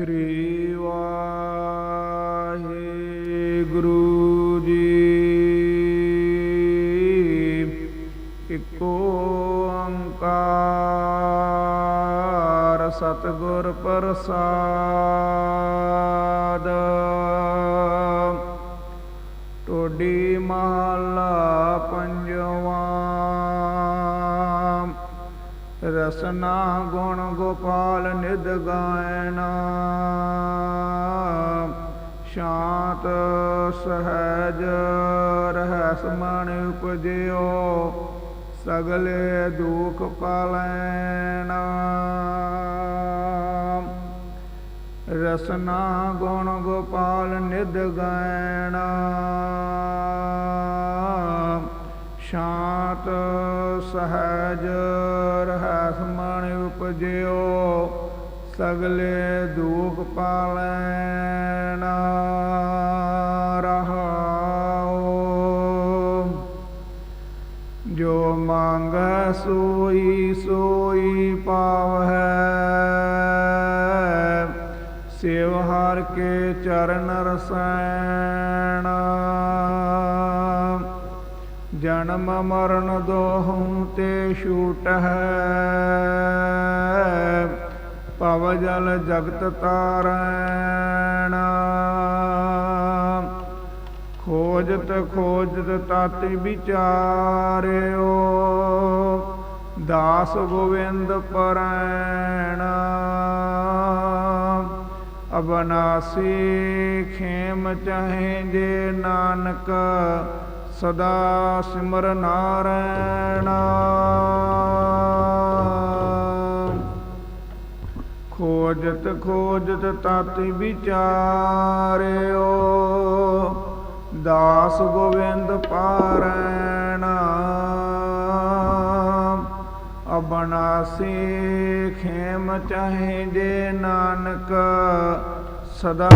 ਸ੍ਰੀ ਵਾਹਿਗੁਰੂ ਜੀ। ਇੱਕੋ ਓੰਕਾਰ ਸਤਿਗੁਰ ਪ੍ਰਸਾਦ। ਰਸਨਾ ਗੁਣ ਗੋਪਾਲ ਨਿਦ ਗਾਇਨਾ। ਸ਼ਾਂਤ ਸਹਿਜ ਰਹਿਸ ਮਨ ਉਪਜਿਓ, ਸਗਲੇ ਦੁਖ ਪਾਲੈਣਾ ਰਸਨਾ ਗੁਣ ਗੋਪਾਲ ਨਿਦ ਗਾਇਣਾ ਸਹਿਜ ਰਹਿਸ ਮਨ ਉਪਜਿਓ, ਸਗਲੇ ਦੁਖ ਪਾਲੈਣਾ ਰਹਾਉ ਜੋ ਮੰਗ ਸੋਈ ਸੋਈ ਪਾਵਹਿ, ਸੇਵ ਹਰ ਕੇ ਚਰਨ ਰਸੈਣ। ਜਨਮ ਮਰਨ ਦੋਹੰ ਤੇ ਛੂਟ ਹੈ ਭਵ ਜਲ ਜਗਤ ਤਾਰੈਣ। ਖੋਜਤ ਖੋਜਤ ਤਾਤਿ ਵਿਚਾਰਿਓ। ਦਾਸ ਗੋਵਿੰਦ ਪਰੈਣ। ਅਬਨਾਸੀ ਖੇਮ ਚਾਹੇ ਜੇ ਨਾਨਕ। ਸਦਾ ਸਿਮਰ ਨਾਰਾਇਣ। ਖੋਜਤ ਖੋਜਤ ਤਾਤਿ ਵਿਚਾਰਿਓ, ਦਾਸ ਗੋਵਿੰਦ ਪਾਰੈਣ। ਅਬਨਾਸੀ ਖੇਮ ਚਾਹੇ ਜੇ ਨਾਨਕ, ਸਦਾ